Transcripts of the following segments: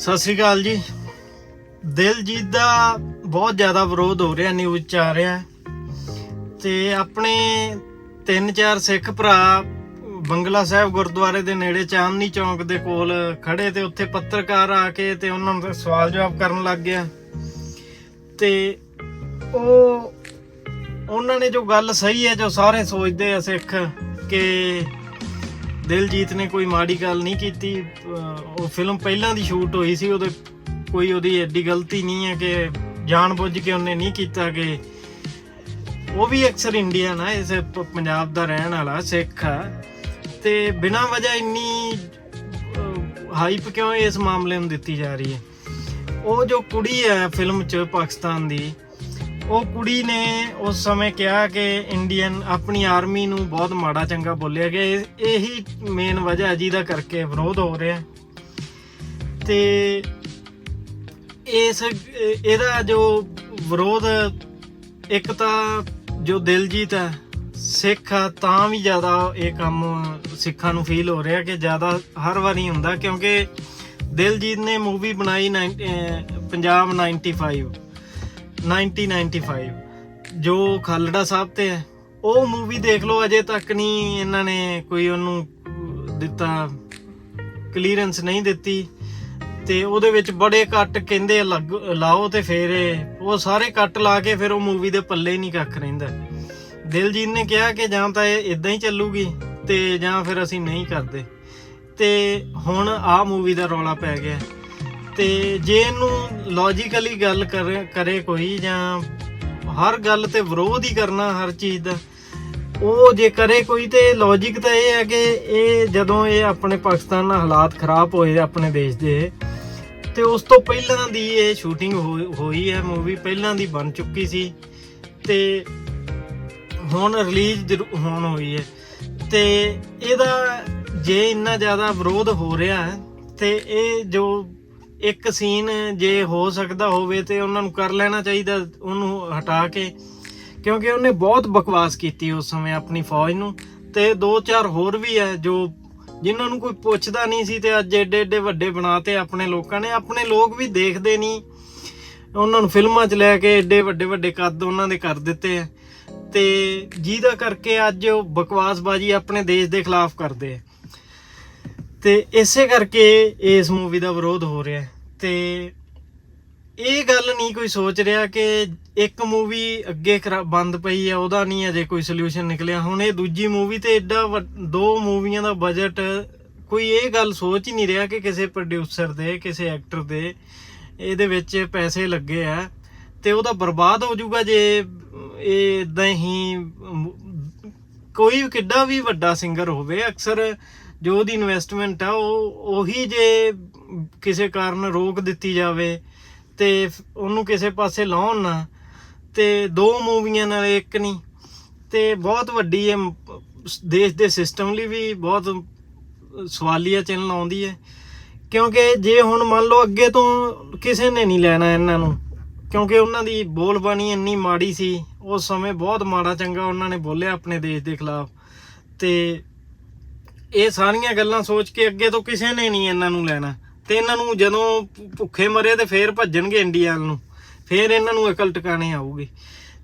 ਸਤਿ ਸ੍ਰੀ ਅਕਾਲ ਜੀ ਦਿਲਜੀਤ ਦਾ ਬਹੁਤ ਜ਼ਿਆਦਾ ਵਿਰੋਧ ਹੋ ਰਿਹਾ ਨਿਊਜ਼ ਚ ਆ ਰਿਹਾ ਹੈ। ਤੇ ਆਪਣੇ ਤਿੰਨ ਚਾਰ ਸਿੱਖ ਭਰਾ ਬੰਗਲਾ ਸਾਹਿਬ ਗੁਰਦੁਆਰੇ ਦੇ ਨੇੜੇ ਚਾਂਦਨੀ ਚੌਂਕ ਦੇ ਕੋਲ ਖੜੇ ਤੇ ਉੱਥੇ ਪੱਤਰਕਾਰ ਆ ਕੇ ਤੇ ਉਹਨਾਂ ਨੂੰ ਸਵਾਲ ਜਵਾਬ ਕਰਨ ਲੱਗ ਗਿਆ ਤੇ ਉਹ ਉਹਨਾਂ ਨੇ ਜੋ ਗੱਲ ਸਹੀ ਹੈ, ਜੋ ਸਾਰੇ ਸੋਚਦੇ ਆ ਸਿੱਖ, ਕਿ ਦਿਲਜੀਤ ਨੇ ਕੋਈ ਮਾੜੀ ਗੱਲ ਨਹੀਂ ਕੀਤੀ ਉਹ ਫਿਲਮ ਪਹਿਲਾਂ ਦੀ ਸ਼ੂਟ ਹੋਈ ਸੀ, ਉਹਦੇ ਕੋਈ ਉਹਦੀ ਐਡੀ ਗਲਤੀ ਨਹੀਂ ਹੈ ਕਿ ਜਾਣਬੁੱਝ ਕੇ ਉਹਨੇ ਨਹੀਂ ਕੀਤਾ ਕਿ ਉਹ ਵੀ ਅਕਸਰ ਇੰਡੀਅਨ ਆ, ਇਸ ਪੰਜਾਬ ਦਾ ਰਹਿਣ ਵਾਲਾ, ਸਿੱਖ ਆ। ਤੇ ਬਿਨਾਂ ਵਜ੍ਹਾ ਇੰਨੀ ਹਾਈਪ ਕਿਉਂ ਇਸ ਮਾਮਲੇ ਨੂੰ ਦਿੱਤੀ ਜਾ ਰਹੀ ਹੈ? ਉਹ ਜੋ ਕੁੜੀ ਹੈ ਫਿਲਮ 'ਚ ਪਾਕਿਸਤਾਨ ਦੀ ਉਹ ਕੁੜੀ ਨੇ ਉਸ ਸਮੇਂ ਕਿਹਾ ਕਿ ਇੰਡੀਅਨ ਆਪਣੀ ਆਰਮੀ ਨੂੰ ਬਹੁਤ ਮਾੜਾ ਚੰਗਾ ਬੋਲਿਆ ਗਿਆ। ਇਹ- ਇਹੀ ਮੇਨ ਵਜ੍ਹਾ ਹੈ ਜਿਹਦਾ ਕਰਕੇ ਵਿਰੋਧ ਹੋ ਰਿਹਾ। ਤੇ ਇਸ, ਇਹਦਾ ਜੋ ਵਿਰੋਧ, ਇੱਕ ਤਾਂ ਜੋ ਦਿਲਜੀਤ ਹੈ, ਸਿੱਖ ਤਾਂ ਵੀ ਜ਼ਿਆਦਾ ਇਹ ਕੰਮ ਸਿੱਖਾਂ ਨੂੰ ਫੀਲ ਹੋ ਰਿਹਾ ਕਿ ਜ਼ਿਆਦਾ ਹਰ ਵਾਰੀ ਹੁੰਦਾ ਕਿਉਂਕਿ ਦਿਲਜੀਤ ਨੇ ਮੂਵੀ ਬਣਾਈ 90 ਅਹ ਪੰਜਾਬ 95 1995, ਜੋ ਖਾਲੜਾ ਸਾਹਿਬ ਤੇ ਹੈ, ਉਹ ਮੂਵੀ ਦੇਖ ਲਓ, ਅਜੇ ਤੱਕ ਨਹੀਂ ਇਹਨਾਂ ਨੇ ਕੋਈ ਉਹਨੂੰ ਦਿੱਤਾ ਕਲੀਅਰੈਂਸ ਨਹੀਂ ਦਿੱਤੀ, ਤੇ ਉਹਦੇ ਵਿੱਚ ਬੜੇ ਕੱਟ ਕਹਿੰਦੇ ਲੱਗ, ਲਾਓ ਤੇ ਫਿਰ ਉਹ ਸਾਰੇ ਕੱਟ ਲਾ ਕੇ ਫਿਰ ਉਹ ਮੂਵੀ ਦੇ ਪੱਲੇ ਨਹੀਂ ਕੱਖ ਰਹਿੰਦਾ। ਦਿਲਜੀਤ ਨੇ ਕਿਹਾ ਕਿ ਜਾਂ ਤਾਂ ਇਹ ਇਦਾਂ ਹੀ ਚੱਲੂਗੀ, ਤੇ ਜਾਂ ਫਿਰ ਅਸੀਂ ਨਹੀਂ ਕਰਦੇ। ਤੇ ਹੁਣ ਆਹ ਮੂਵੀ ਦਾ ਰੌਲਾ ਪੈ ਗਿਆ। ਤੇ ਜੇ ਇਹਨੂੰ ਲੌਜੀਕਲੀ ਗੱਲ ਕਰੇ ਕਰੇ ਕੋਈ ਜਾਂ ਹਰ ਗੱਲ ਤੇ ਵਿਰੋਧ ਹੀ ਕਰਨਾ ਹਰ ਚੀਜ਼ ਦਾ, ਉਹ ਜੇ ਕਰੇ ਕੋਈ ਤੇ ਲੌਜੀਕ ਤਾਂ ਇਹ ਹੈ ਕਿ ਇਹ ਜਦੋਂ ਇਹ ਆਪਣੇ ਪਾਕਿਸਤਾਨ ਨਾਲ ਹਾਲਾਤ ਖਰਾਬ ਹੋਏ ਆਪਣੇ ਦੇਸ਼ ਦੇ, ਤੇ ਉਸ ਤੋਂ ਪਹਿਲਾਂ ਦੀ ਇਹ ਸ਼ੂਟਿੰਗ ਹੋਈ ਹੈ ਮੂਵੀ ਪਹਿਲਾਂ ਦੀ ਬਣ ਚੁੱਕੀ ਸੀ, ਤੇ ਹੁਣ ਰਿਲੀਜ਼ ਹੋਣ ਹੋਈ ਹੈ, ਤੇ ਇਹਦਾ ਜੇ ਇੰਨਾ ਜ਼ਿਆਦਾ ਵਿਰੋਧ ਹੋ ਰਿਹਾ ਹੈ, ਤੇ ਇਹ ਜੋ ਇੱਕ ਸੀਨ ਜੇ ਹੋ ਸਕਦਾ ਹੋਵੇ ਤੇ ਉਹਨਾਂ ਨੂੰ ਕਰ ਲੈਣਾ ਚਾਹੀਦਾ, ਉਹਨੂੰ ਹਟਾ ਕੇ। ਕਿਉਂਕਿ ਉਹਨੇ ਬਹੁਤ ਬਕਵਾਸ ਕੀਤੀ ਉਸ ਸਮੇਂ ਆਪਣੀ ਫੌਜ ਨੂੰ। ਤੇ ਦੋ ਚਾਰ ਹੋਰ ਵੀ ਹੈ ਜੋ ਜਿਨ੍ਹਾਂ ਨੂੰ ਕੋਈ ਪੁੱਛਦਾ ਨਹੀਂ ਸੀ ਤੇ ਅੱਜ ਏਡੇ ਏਡੇ ਵੱਡੇ ਬਣਾਤੇ ਆਪਣੇ ਲੋਕਾਂ ਨੇ। ਆਪਣੇ ਲੋਕ ਵੀ ਦੇਖਦੇ ਨਹੀਂ। ਉਹਨਾਂ ਨੂੰ ਫਿਲਮਾਂ 'ਚ ਲੈ ਕੇ ਏਡੇ ਵੱਡੇ ਵੱਡੇ ਕੱਦ ਉਹਨਾਂ ਦੇ ਕਰ ਦਿੱਤੇ ਆ। ਤੇ ਜਿਹਦਾ ਕਰਕੇ ਅੱਜ ਉਹ ਬਕਵਾਸਬਾਜ਼ੀ ਆਪਣੇ ਦੇਸ਼ ਦੇ ਖਿਲਾਫ ਕਰਦੇ ਆ। ਤੇ ਇਸੇ ਕਰਕੇ ਇਸ ਮੂਵੀ ਦਾ ਵਿਰੋਧ ਹੋ ਰਿਹਾ ਹੈ। ਤੇ ਇਹ ਗੱਲ ਨਹੀਂ ਕੋਈ ਸੋਚ ਰਿਹਾ ਕਿ ਇੱਕ ਮੂਵੀ ਅੱਗੇ ਖਰਾ- ਬੰਦ ਪਈ ਆ ਉਹਦਾ ਨਹੀਂ ਅਜੇ ਕੋਈ ਸੋਲੂਸ਼ਨ ਨਿਕਲਿਆ। ਹੁਣ ਇਹ ਦੂਜੀ ਮੂਵੀ ਤੇ ਐਡਾ ਵੱਡ- ਦੋ ਮੂਵੀਆਂ ਦਾ ਬਜਟ ਕੋਈ ਇਹ ਗੱਲ ਸੋਚ ਹੀ ਨਹੀਂ ਰਿਹਾ ਕਿ ਕਿਸੇ ਪ੍ਰੋਡਿਊਸਰ ਦੇ, ਕਿਸੇ ਐਕਟਰ ਦੇ ਇਹਦੇ ਵਿੱਚ ਪੈਸੇ ਲੱਗੇ ਆ ਤੇ ਉਹਦਾ ਬਰਬਾਦ ਹੋ ਜਾਊਗਾ ਜੇ ਇਹ ਇਦਾਂ ਹੀ, ਕੋਈ ਕਿੱਡਾ ਵੀ ਵੱਡਾ ਸਿੰਗਰ ਹੋਵੇ, ਅਕਸਰ ਜੋ ਉਹਦੀ ਇਨਵੈਸਟਮੈਂਟ ਆ, ਉਹ, ਉਹੀ ਜੇ ਕਿਸੇ ਕਾਰਨ ਰੋਕ ਦਿੱਤੀ ਜਾਵੇ ਤੇ ਉਹਨੂੰ ਕਿਸੇ ਪਾਸੇ ਲਾਉਣ ਨਾ, ਤੇ ਦੋ ਮੂਵੀਆਂ ਨਾਲ ਇੱਕ ਨਹੀਂ। ਤੇ ਬਹੁਤ ਵੱਡੀ ਇਹ ਦੇਸ਼ ਦੇ ਸਿਸਟਮ ਲਈ ਵੀ ਬਹੁਤ ਸਵਾਲੀਆ ਚਿੰਨ੍ਹ ਆਉਂਦੀ ਹੈ। ਕਿਉਂਕਿ ਜੇ ਹੁਣ ਮੰਨ ਲਓ ਅੱਗੇ ਤੋਂ ਕਿਸੇ ਨੇ ਨਹੀਂ ਲੈਣਾ ਇਹਨਾਂ ਨੂੰ, ਕਿਉਂਕਿ ਉਹਨਾਂ ਦੀ ਬੋਲਬਾਣੀ ਇੰਨੀ ਮਾੜੀ ਸੀ, ਉਸ ਸਮੇਂ ਬਹੁਤ ਮਾੜਾ ਚੰਗਾ ਉਹਨਾਂ ਨੇ ਬੋਲਿਆ ਆਪਣੇ ਦੇਸ਼ ਦੇ ਖਿਲਾਫ। ਤੇ ਇਹ ਸਾਰੀਆਂ ਗੱਲਾਂ ਸੋਚ ਕੇ ਅੱਗੇ ਤੋਂ ਕਿਸੇ ਨੇ ਨਹੀਂ ਇਹਨਾਂ ਨੂੰ ਲੈਣਾ। ਤੇ ਇਹਨਾਂ ਨੂੰ ਜਦੋਂ ਭੁੱਖੇ ਮਰੇ ਤੇ ਫੇਰ ਭੱਜਣਗੇ ਇੰਡੀਆ ਨੂੰ, ਫੇਰ ਇਹਨਾਂ ਨੂੰ ਅਕਲ ਟਿਕਾਣੇ ਆਊਗੀ।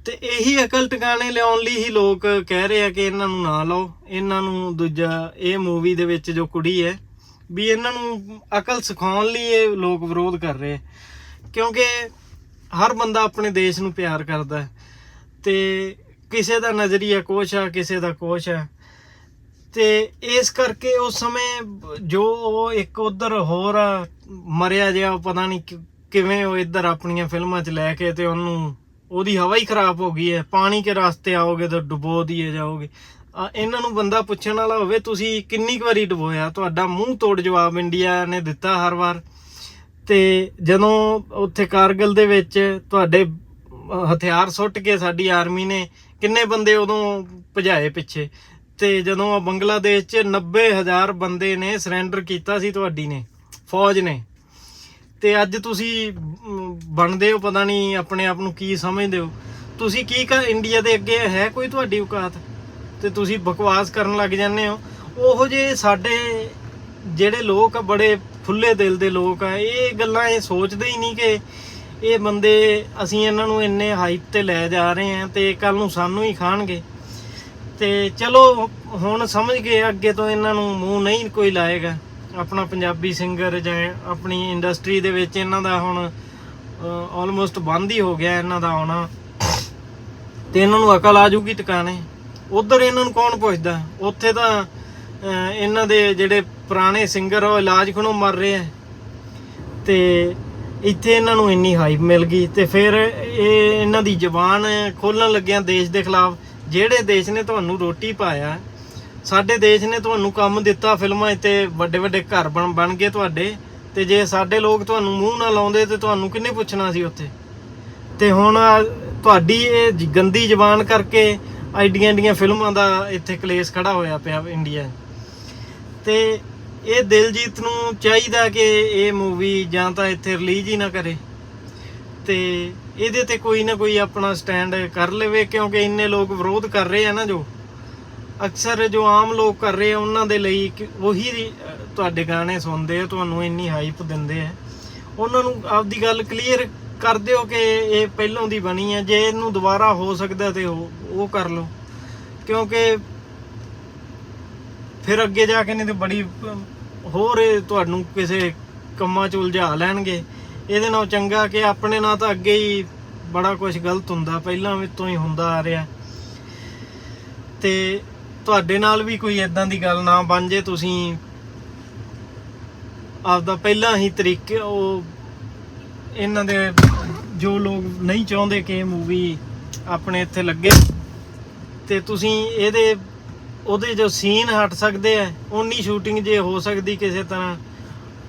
ਤੇ ਇਹੀ ਅਕਲ ਟਿਕਾਣੇ ਲਿਆਉਣ ਲਈ ਹੀ ਲੋਕ ਕਹਿ ਰਹੇ ਆ ਕਿ ਇਹਨਾਂ ਨੂੰ ਨਾ ਲਾਓ। ਇਹਨਾਂ ਨੂੰ ਦੂਜਾ ਇਹ ਮੂਵੀ ਦੇ ਵਿੱਚ ਜੋ ਕੁੜੀ ਹੈ, ਵੀ ਇਹਨਾਂ ਨੂੰ ਅਕਲ ਸਿਖਾਉਣ ਲਈ ਇਹ ਲੋਕ ਵਿਰੋਧ ਕਰ ਰਹੇ ਕਿਉਂਕਿ ਹਰ ਬੰਦਾ ਆਪਣੇ ਦੇਸ਼ ਨੂੰ ਪਿਆਰ ਕਰਦਾ ਹੈ। ਤੇ ਕਿਸੇ ਦਾ ਨਜ਼ਰੀਆ ਕੁਛ ਆ, ਕਿਸੇ ਦਾ ਕੁਛ ਆ। ਤੇ ਇਸ ਕਰਕੇ ਉਸ ਸਮੇਂ ਜੋ ਉਹ ਇੱਕ ਉਧਰ ਹੋਰ ਮਰਿਆ ਜਿਹਾ ਉਹ ਪਤਾ ਨਹੀਂ ਕਿਵੇਂ ਉਹ ਇੱਧਰ ਆਪਣੀਆਂ ਫਿਲਮਾਂ 'ਚ ਲੈ ਕੇ ਤੇ ਉਹਨੂੰ, ਉਹਦੀ ਹਵਾ ਹੀ ਖਰਾਬ ਹੋ ਗਈ ਹੈ। ਪਾਣੀ ਕੇ ਰਸਤੇ ਆਓਗੇ ਤਾਂ ਡੁਬੋ ਦੀਏ ਜਾਓਗੇ। ਇਹਨਾਂ ਨੂੰ ਬੰਦਾ ਪੁੱਛਣ ਵਾਲਾ ਹੋਵੇ, ਤੁਸੀਂ ਕਿੰਨੀ ਕੁ ਵਾਰੀ ਡੁਬੋਇਆ? ਤੁਹਾਡਾ ਮੂੰਹ ਤੋੜ ਜਵਾਬ ਇੰਡੀਆ ਨੇ ਦਿੱਤਾ ਹਰ ਵਾਰ। ਤੇ ਜਦੋਂ ਉੱਥੇ ਕਾਰਗਿਲ ਦੇ ਵਿੱਚ ਤੁਹਾਡੇ ਹਥਿਆਰ ਸੁੱਟ ਕੇ ਸਾਡੀ ਆਰਮੀ ਨੇ ਕਿੰਨੇ ਬੰਦੇ ਉਦੋਂ ਭਜਾਏ ਪਿੱਛੇ? ਤੇ ਜਦੋਂ ਆ ਬੰਗਲਾਦੇਸ਼ 'ਚ 90000 ਬੰਦੇ ਨੇ ਸਰੈਂਡਰ ਕੀਤਾ ਸੀ ਤੁਹਾਡੀ ਨੇ, ਫੌਜ ਨੇ। ਤੇ ਅੱਜ ਤੁਸੀਂ ਬਣਦੇ ਹੋ, ਪਤਾ ਨਹੀਂ ਆਪਣੇ ਆਪ ਨੂੰ ਕੀ ਸਮਝਦੇ ਹੋ। ਤੁਸੀਂ ਕੀ ਕਰ ਇੰਡੀਆ ਦੇ ਅੱਗੇ ਹੈ ਕੋਈ ਤੁਹਾਡੀ ਔਕਾਤ? ਤੇ ਤੁਸੀਂ ਬਕਵਾਸ ਕਰਨ ਲੱਗ ਜਾਂਦੇ ਹੋ। ਉਹੋ ਜੇ ਸਾਡੇ ਜਿਹੜੇ ਲੋਕ ਆ, ਬੜੇ ਖੁੱਲੇ ਦਿਲ ਦੇ ਲੋਕ ਆ, ਇਹ ਗੱਲਾਂ ਇਹ ਸੋਚਦੇ ਹੀ ਨਹੀਂ ਕਿ ਇਹ ਬੰਦੇ ਅਸੀਂ ਇਹਨਾਂ ਨੂੰ ਇੰਨੇ ਹਾਈਪ ਤੇ ਲੈ ਜਾ ਰਹੇ ਆ ਤੇ ਕੱਲ ਨੂੰ ਸਾਨੂੰ ਹੀ ਖਾਣਗੇ। ਤੇ ਚਲੋ, ਹੁਣ ਸਮਝ ਗਏ, ਅੱਗੇ ਤੋਂ ਇਹਨਾਂ ਨੂੰ ਮੂੰਹ ਨਹੀਂ ਕੋਈ ਲਾਏਗਾ। ਆਪਣਾ ਪੰਜਾਬੀ ਸਿੰਗਰ ਜਾਂ ਆਪਣੀ ਇੰਡਸਟਰੀ ਦੇ ਵਿੱਚ ਇਹਨਾਂ ਦਾ ਹੁਣ ਆਲਮੋਸਟ ਬੰਦ ਹੀ ਹੋ ਗਿਆ ਇਹਨਾਂ ਦਾ ਆਉਣਾ। ਤੇ ਇਹਨਾਂ ਨੂੰ ਅਕਲ ਆ ਜੂਗੀ ਟਿਕਾਣੇ। ਉਧਰ ਇਹਨਾਂ ਨੂੰ ਕੌਣ ਪੁੱਛਦਾ? ਉੱਥੇ ਤਾਂ ਇਹਨਾਂ ਦੇ ਜਿਹੜੇ ਪੁਰਾਣੇ ਸਿੰਗਰ ਉਹ ਇਲਾਜ ਖਣੋਂ ਮਰ ਰਹੇ ਆ। ਤੇ ਇੱਥੇ ਇਹਨਾਂ ਨੂੰ ਇੰਨੀ ਹਾਈਪ ਮਿਲ ਗਈ। ਤੇ ਫਿਰ ਇਹ ਇਹਨਾਂ ਦੀ ਜ਼ਬਾਨ ਖੋਲਣ ਲੱਗਿਆ ਦੇਸ਼ ਦੇ ਖਿਲਾਫ ਜਿਹੜੇ ਦੇਸ਼ ਨੇ ਤੁਹਾਨੂੰ ਰੋਟੀ ਪਾਇਆ, ਸਾਡੇ ਦੇਸ਼ ਨੇ ਤੁਹਾਨੂੰ ਕੰਮ ਦਿੱਤਾ, ਫਿਲਮਾਂ 'ਤੇ ਵੱਡੇ ਵੱਡੇ ਘਰ ਬਣ ਬਣ ਗਏ ਤੁਹਾਡੇ, ਤੇ ਜੇ ਸਾਡੇ ਲੋਕ ਤੁਹਾਨੂੰ ਮੂੰਹ ਨਾ ਲਾਉਂਦੇ ਤੇ ਤੁਹਾਨੂੰ ਕਿੰਨੇ ਪੁੱਛਣਾ ਸੀ ਉੱਥੇ ਤੇ ਹੁਣ ਤੁਹਾਡੀ ਇਹ ਗੰਦੀ ਜ਼ਬਾਨ ਕਰਕੇ ਐਡੀਆਂ ਐਡੀਆਂ ਫਿਲਮਾਂ ਦਾ ਇੱਥੇ ਕਲੇਸ਼ ਖੜਾ ਹੋਇਆ ਪਿਆ ਇੰਡੀਆ 'ਚ। ਤੇ ਇਹ ਦਿਲਜੀਤ ਨੂੰ ਚਾਹੀਦਾ ਕਿ ਇਹ ਮੂਵੀ ਜਾਂ ਤਾਂ ਇੱਥੇ ਰਿਲੀਜ਼ ਹੀ ਨਾ ਕਰੇ ਤੇ ਇਹਦੇ ਤੇ ਕੋਈ ਨਾ ਕੋਈ ਆਪਣਾ ਸਟੈਂਡ ਕਰ ਲਵੇ, ਕਿਉਂਕਿ ਇੰਨੇ ਲੋਕ ਵਿਰੋਧ ਕਰ ਰਹੇ ਆ ਨਾ ਜੋ। ਅਕਸਰ ਜੋ ਆਮ ਲੋਕ ਕਰ ਰਹੇ ਆ, ਉਹਨਾਂ ਦੇ ਲਈ ਕਿ ਉਹੀ ਤੁਹਾਡੇ ਗਾਣੇ ਸੁਣਦੇ ਆ, ਤੁਹਾਨੂੰ ਇੰਨੀ ਹਾਈਪ ਦਿੰਦੇ ਆ। ਉਹਨਾਂ ਨੂੰ ਆਪਦੀ ਗੱਲ ਕਲੀਅਰ ਕਰ ਦਿਓ ਕਿ ਇਹ ਪਹਿਲੋਂ ਦੀ ਬਣੀ ਆ, ਜੇ ਇਹਨੂੰ ਦੁਬਾਰਾ ਹੋ ਸਕਦਾ ਤੇ ਉਹ ਉਹ ਕਰ ਲਓ। ਕਿਉਂਕਿ ਫਿਰ ਅੱਗੇ ਜਾ ਕੇ ਨਹੀਂ ਤੇ ਬੜੀ ਹੋਰ ਤੁਹਾਨੂੰ ਕਿਸੇ ਕੰਮਾਂ 'ਚ ਉਲਝਾ ਲੈਣਗੇ। ਇਹਦੇ ਨਾਲ ਚੰਗਾ ਕਿ ਆਪਣੇ ਨਾਲ ਤਾਂ ਅੱਗੇ ਹੀ ਬੜਾ ਕੁਝ ਗਲਤ ਹੁੰਦਾ, ਪਹਿਲਾਂ ਵੀ ਤੋਂ ਹੀ ਹੁੰਦਾ ਆ ਰਿਹਾ। ਤੇ ਤੁਹਾਡੇ ਨਾਲ ਵੀ ਕੋਈ ਇਦਾਂ ਦੀ ਗੱਲ ਨਾ ਬਣ ਜੇ, ਤੁਸੀਂ ਆਪਦਾ ਪਹਿਲਾਂ ਹੀ ਤਰੀਕੇ ਉਹ ਇਹਨਾਂ ਦੇ ਜੋ ਲੋਕ ਨਹੀਂ ਚਾਹੁੰਦੇ ਕਿ ਇਹ ਮੂਵੀ ਆਪਣੇ ਇੱਥੇ ਲੱਗੇ। ਤੇ ਤੁਸੀਂ ਇਹਦੇ, ਉਹਦੇ ਜੋ ਸੀਨ ਹਟ ਸਕਦੇ ਆ ਉਨੀ ਸ਼ੂਟਿੰਗ ਜੇ ਹੋ ਸਕਦੀ ਕਿਸੇ ਤਰ੍ਹਾਂ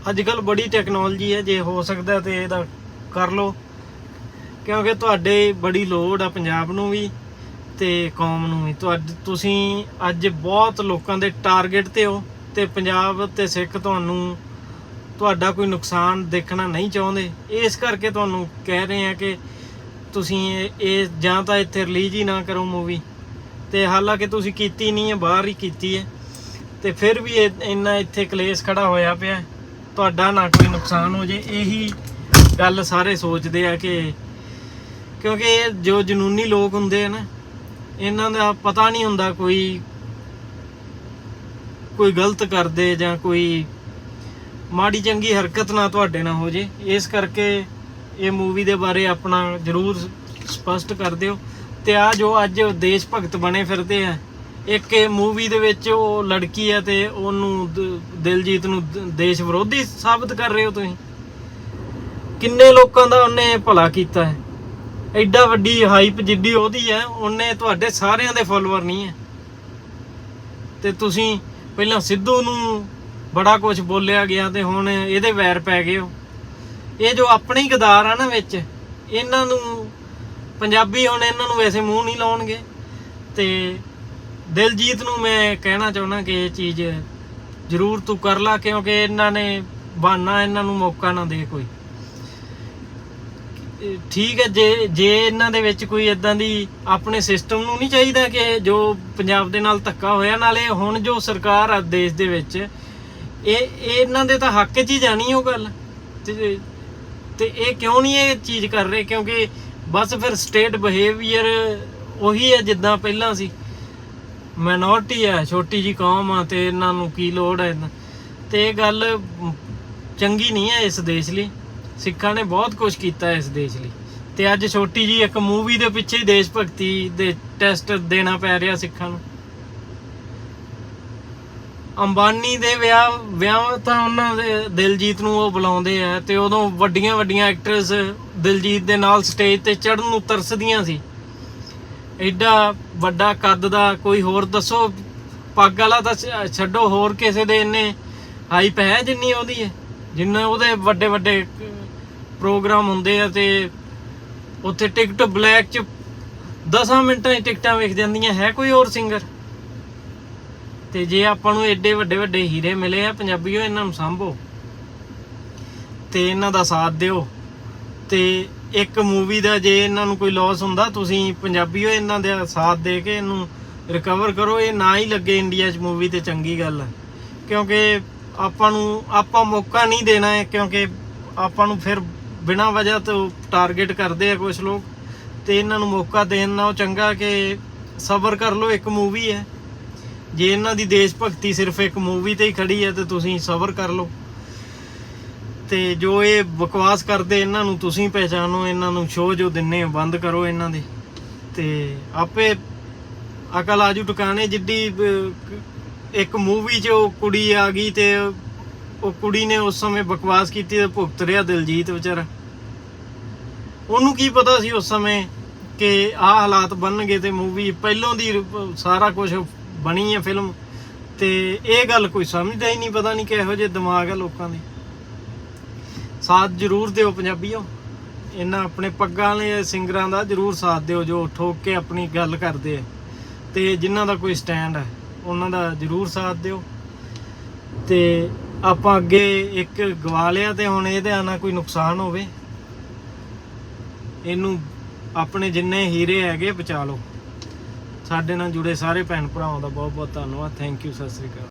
ਅੱਜ ਕੱਲ ਬੜੀ ਟੈਕਨੋਲੋਜੀ ਹੈ, ਜੇ ਹੋ ਸਕਦਾ ਤੇ ਇਹਦਾ ਕਰ ਲਓ। ਕਿਉਂਕਿ ਤੁਹਾਡੇ ਬੜੀ ਲੋੜ ਆ ਪੰਜਾਬ ਨੂੰ ਵੀ ਤੇ ਕੌਮ ਨੂੰ ਵੀ। ਤੁਹਾਡ ਤੁਸੀਂ ਅੱਜ ਬਹੁਤ ਲੋਕਾਂ ਦੇ ਟਾਰਗੇਟ ਤੇ ਹੋ ਤੇ ਪੰਜਾਬ ਤੇ ਸਿੱਖ ਤੁਹਾਨੂੰ ਤੁਹਾਡਾ ਕੋਈ ਨੁਕਸਾਨ ਦੇਖਣਾ ਨਹੀਂ ਚਾਹੁੰਦੇ। ਇਸ ਕਰਕੇ ਤੁਹਾਨੂੰ ਕਹਿ ਰਹੇ ਆ ਕਿ ਤੁਸੀਂ ਇਹ- ਜਾਂ ਤਾਂ ਇੱਥੇ ਰਿਲੀਜ਼ ਹੀ ਨਾ ਕਰੋ ਮੂਵੀ ਤੇ ਹਾਲਾਂਕਿ ਤੁਸੀਂ ਕੀਤੀ ਨਹੀਂ ਹੈ, ਬਾਹਰ ਹੀ ਕੀਤੀ ਹੈ। ਤੇ ਫਿਰ ਵੀ ਇਹ- ਇੰਨਾ ਇੱਥੇ ਕਲੇਸ਼ ਖੜਾ ਹੋਇਆ ਪਿਆ। ਤੁਹਾਡਾ ਨਾ ਕੋਈ ਨੁਕਸਾਨ ਹੋ ਜੇ, ਇਹੀ ਗੱਲ ਸਾਰੇ ਸੋਚਦੇ ਆ ਕਿ ਕਿਉਂਕਿ ਇਹ ਜੋ ਜਨੂਨੀ ਲੋਕ ਹੁੰਦੇ ਆ ਨਾ, ਇਹਨਾਂ ਦਾ ਪਤਾ ਨਹੀਂ ਹੁੰਦਾ ਕੋਈ ਕੋਈ ਗਲਤ ਕਰਦੇ ਜਾਂ ਕੋਈ ਮਾੜੀ ਚੰਗੀ ਹਰਕਤ ਨਾ ਤੁਹਾਡੇ ਨਾਲ ਹੋ ਜੇ। ਇਸ ਕਰਕੇ ਇਹ ਮੂਵੀ ਦੇ ਬਾਰੇ ਆਪਣਾ ਜਰੂਰ ਸਪਸ਼ਟ ਕਰ ਦਿਓ ਤੇ ਆ ਜੋ ਅੱਜ ਦੇਸ਼ ਭਗਤ ਬਣੇ ਫਿਰਦੇ ਆ ਇੱਕ ਇਹ ਮੂਵੀ ਦੇ ਵਿੱਚ ਉਹ ਲੜਕੀ ਹੈ ਤੇ ਉਹਨੂੰ ਦਿਲਜੀਤ ਨੂੰ ਦੇਸ਼ ਵਿਰੋਧੀ ਸਾਬਤ ਕਰ ਰਹੇ ਹੋ ਤੁਸੀਂ? ਕਿੰਨੇ ਲੋਕਾਂ ਦਾ ਉਹਨੇ ਭਲਾ ਕੀਤਾ ਹੈ? ਐਡਾ ਵੱਡੀ ਹਾਈਪ ਜਿੱਡੀ ਉਹਦੀ ਹੈ, ਉਹਨੇ ਤੁਹਾਡੇ ਸਾਰਿਆਂ ਦੇ ਫਾਲੋਅਰ ਨਹੀਂ ਹੈ। ਤੇ ਤੁਸੀਂ ਪਹਿਲਾਂ ਸਿੱਧੂ ਨੂੰ ਬੜਾ ਕੁਝ ਬੋਲਿਆ ਗਿਆ ਤੇ ਹੁਣ ਇਹਦੇ ਵੈਰ ਪੈ ਗਏ ਹੋ। ਇਹ ਜੋ ਆਪਣੇ ਹੀ ਗਦਾਰ ਆ ਨਾ ਵਿੱਚ, ਇਹਨਾਂ ਨੂੰ ਪੰਜਾਬੀ ਹੁਣ ਇਹਨਾਂ ਨੂੰ ਵੈਸੇ ਮੂੰਹ ਨਹੀਂ ਲਾਉਣਗੇ। ਤੇ ਦਿਲਜੀਤ ਨੂੰ ਮੈਂ ਕਹਿਣਾ ਚਾਹੁੰਦਾ ਕਿ ਇਹ ਚੀਜ਼ ਜ਼ਰੂਰ ਤੂੰ ਕਰ ਲਾ, ਕਿਉਂਕਿ ਇਹਨਾਂ ਨੇ ਬਹਾਨਾ, ਇਹਨਾਂ ਨੂੰ ਮੌਕਾ ਨਾ ਦੇ ਕੋਈ। ਠੀਕ ਹੈ, ਜੇ ਜੇ ਇਹਨਾਂ ਦੇ ਵਿੱਚ ਕੋਈ ਇਦਾਂ ਦੀ ਆਪਣੇ ਸਿਸਟਮ ਨੂੰ ਨਹੀਂ ਚਾਹੀਦਾ ਕਿ ਜੋ ਪੰਜਾਬ ਦੇ ਨਾਲ ਧੱਕਾ ਹੋਇਆ, ਨਾਲੇ ਹੁਣ ਜੋ ਸਰਕਾਰ ਆ ਦੇਸ਼ ਦੇ ਵਿੱਚ, ਇਹ ਇਹਨਾਂ ਦੇ ਤਾਂ ਹੱਕ 'ਚ ਹੀ ਜਾਣੀ ਉਹ ਗੱਲ। ਤੇ ਤੇ ਇਹ ਕਿਉਂ ਨਹੀਂ ਇਹ ਚੀਜ਼ ਕਰ ਰਹੇ? ਕਿਉਂਕਿ ਬਸ ਫਿਰ ਸਟੇਟ ਬਿਹੇਵੀਅਰ ਉਹੀ ਹੈ ਜਿੱਦਾਂ ਪਹਿਲਾਂ ਸੀ। ਮਿਨੋਰਟੀ ਹੈ ਛੋਟੀ ਜੀ ਕੌਮ ਆ ਤੇ ਇਹਨਾਂ ਨੂੰ ਕੀ ਲੋੜ ਹੈ ਇਹਨਾਂ- ਤੇ ਇਹ ਗੱਲ ਚੰਗੀ ਨਹੀਂ ਹੈ ਇਸ ਦੇਸ਼ ਲਈ। ਸਿੱਖਾਂ ਨੇ ਬਹੁਤ ਕੁਝ ਕੀਤਾ ਇਸ ਦੇਸ਼ ਲਈ। ਤੇ ਅੱਜ ਛੋਟੀ ਜੀ ਇੱਕ ਮੂਵੀ ਦੇ ਪਿੱਛੇ ਹੀ ਦੇਸ਼ ਭਗਤੀ ਦੇ ਟੈਸਟ ਦੇਣਾ ਪੈ ਰਿਹਾ ਸਿੱਖਾਂ ਨੂੰ। ਅੰਬਾਨੀ ਦੇ ਵਿਆਹ ਵਿਆਹ ਤਾਂ ਉਹਨਾਂ ਦੇ ਦਿਲਜੀਤ ਨੂੰ ਉਹ ਬੁਲਾਉਂਦੇ ਆ ਤੇ ਉਦੋਂ ਵੱਡੀਆਂ ਵੱਡੀਆਂ ਐਕਟਰਸ ਦਿਲਜੀਤ ਦੇ ਨਾਲ ਸਟੇਜ ਤੇ ਚੜਨ ਨੂੰ ਤਰਸਦੀਆਂ ਸੀ। ਐਡਾ ਵੱਡਾ ਕੱਦ ਦਾ ਕੋਈ ਹੋਰ ਦੱਸੋ, ਪੱਗ ਵਾਲਾ ਤਾਂ ਛੱਡੋ ਹੋਰ ਕਿਸੇ ਦੇ ਇੰਨੇ ਹਾਈਪ ਹੈ ਜਿੰਨੀ ਉਹਦੀ ਹੈ। ਜਿੰਨੇ ਉਹਦੇ ਵੱਡੇ ਵੱਡੇ ਪ੍ਰੋਗਰਾਮ ਹੁੰਦੇ ਆ ਤੇ ਉੱਥੇ ਟਿਕਟ ਬਲੈਕ ਚ 10 ਮਿੰਟਾਂ 'ਚ ਟਿਕਟਾਂ ਵਿਕ ਜਾਂਦੀਆਂ, ਹੈ ਕੋਈ ਹੋਰ ਸਿੰਗਰ ਤੇ ਜੇ ਆਪਾਂ ਨੂੰ ਐਡੇ ਵੱਡੇ ਵੱਡੇ ਹੀਰੇ ਮਿਲੇ ਆ, ਪੰਜਾਬੀਓ, ਇਹਨਾਂ ਨੂੰ ਸੰਭੋ। ਤੇ ਇਹਨਾਂ ਦਾ ਸਾਥ ਦਿਓ। ਤੇ ਇੱਕ ਮੂਵੀ ਦਾ ਜੇ ਇਹਨਾਂ ਨੂੰ ਕੋਈ ਲਾਸ ਹੁੰਦਾ, ਤੁਸੀਂ ਪੰਜਾਬੀਓ ਇਹਨਾਂ ਦਾ ਸਾਥ ਦੇ ਕੇ ਇਹਨੂੰ ਰਿਕਵਰ ਕਰੋ। ਇਹ ਨਾ ਹੀ ਲੱਗੇ ਇੰਡੀਆ 'ਚ ਮੂਵੀ ਤੇ ਚੰਗੀ ਗੱਲ। ਹੈ ਕਿਉਂਕਿ ਆਪਾਂ ਨੂੰ, ਆਪਾਂ ਮੌਕਾ ਨਹੀਂ ਦੇਣਾ ਹੈ, ਕਿਉਂਕਿ ਆਪਾਂ ਨੂੰ ਫਿਰ ਬਿਨਾਂ ਵਜ੍ਹਾ ਤੋਂ ਟਾਰਗੇਟ ਕਰਦੇ ਆ ਕੁਝ ਲੋਕ। ਤੇ ਇਹਨਾਂ ਨੂੰ ਮੌਕਾ ਦੇਣ ਨਾਲੋਂ ਚੰਗਾ ਕਿ ਸਬਰ ਕਰ ਲਓ, ਇੱਕ ਮੂਵੀ ਹੈ। ਜੇ ਇਹਨਾਂ ਦੀ ਦੇਸ਼ ਭਗਤੀ ਸਿਰਫ ਇੱਕ ਮੂਵੀ ਤੇ ਹੀ ਖੜੀ ਹੈ, ਤੇ ਤੁਸੀਂ ਸਬਰ ਕਰ ਲਓ। ਤੇ ਜੋ ਇਹ ਬਕਵਾਸ ਕਰਦੇ ਇਹਨਾਂ ਨੂੰ ਤੁਸੀਂ ਪਹਿਚਾਨੋ ਇਹਨਾਂ ਨੂੰ ਸ਼ੋਅ ਜੋ ਦਿੰਨੇ ਹੋ, ਬੰਦ ਕਰੋ ਇਹਨਾਂ ਦੇ। ਤੇ ਆਪੇ ਅਕਲ ਆਜੂ ਟਿਕਾਣੇ, ਜਿੱਡੀ ਇੱਕ ਮੂਵੀ 'ਚ ਉਹ ਕੁੜੀ ਆ ਗਈ ਤੇ ਉਹ ਕੁੜੀ ਨੇ ਉਸ ਸਮੇਂ ਬਕਵਾਸ ਕੀਤੀ ਤੇ ਭੁਗਤ ਰਿਹਾ ਦਿਲਜੀਤ ਵਿਚਾਰਾ। ਉਹਨੂੰ ਕੀ ਪਤਾ ਸੀ ਉਸ ਸਮੇਂ ਕਿ ਆਹ ਹਾਲਾਤ ਬਣਨਗੇ ਤੇ ਮੂਵੀ ਪਹਿਲੋਂ ਦੀ ਸਾਰਾ ਕੁਝ ਬਣੀ ਹੈ ਫਿਲਮ ਤੇ ਇਹ ਗੱਲ ਕੋਈ ਸਮਝਦਾ ਹੀ ਨਹੀਂ, ਪਤਾ ਨਹੀਂ ਕਿਹੋ ਜਿਹੇ ਦਿਮਾਗ ਹੈ ਲੋਕਾਂ ਦੇ। ਸਾਥ ਜ਼ਰੂਰ ਦਿਓ ਪੰਜਾਬੀਓ। ਇਹਨਾਂ ਆਪਣੇ ਪੱਗਾਂ ਵਾਲੇ ਸਿੰਗਰਾਂ ਦਾ ਜ਼ਰੂਰ ਸਾਥ ਦਿਓ ਜੋ ਠੋਕ ਕੇ ਆਪਣੀ ਗੱਲ ਕਰਦੇ ਆ। ਤੇ ਜਿਨ੍ਹਾਂ ਦਾ ਕੋਈ ਸਟੈਂਡ ਹੈ ਉਹਨਾਂ ਦਾ ਜ਼ਰੂਰ ਸਾਥ ਦਿਓ। ਤੇ ਆਪਾਂ ਅੱਗੇ ਇੱਕ ਗਵਾ ਲਿਆ ਤੇ ਹੁਣ ਇਹਦੇ ਨਾਲ ਕੋਈ ਨੁਕਸਾਨ ਹੋਵੇ। ਇਹਨੂੰ ਆਪਣੇ ਜਿੰਨੇ ਹੀਰੇ ਹੈਗੇ ਬਚਾ ਲਓ। ਸਾਡੇ ਨਾਲ ਜੁੜੇ ਸਾਰੇ ਭੈਣ ਭਰਾਵਾਂ ਦਾ ਬਹੁਤ ਬਹੁਤ ਧੰਨਵਾਦ। Thank you Sat Sri Akal.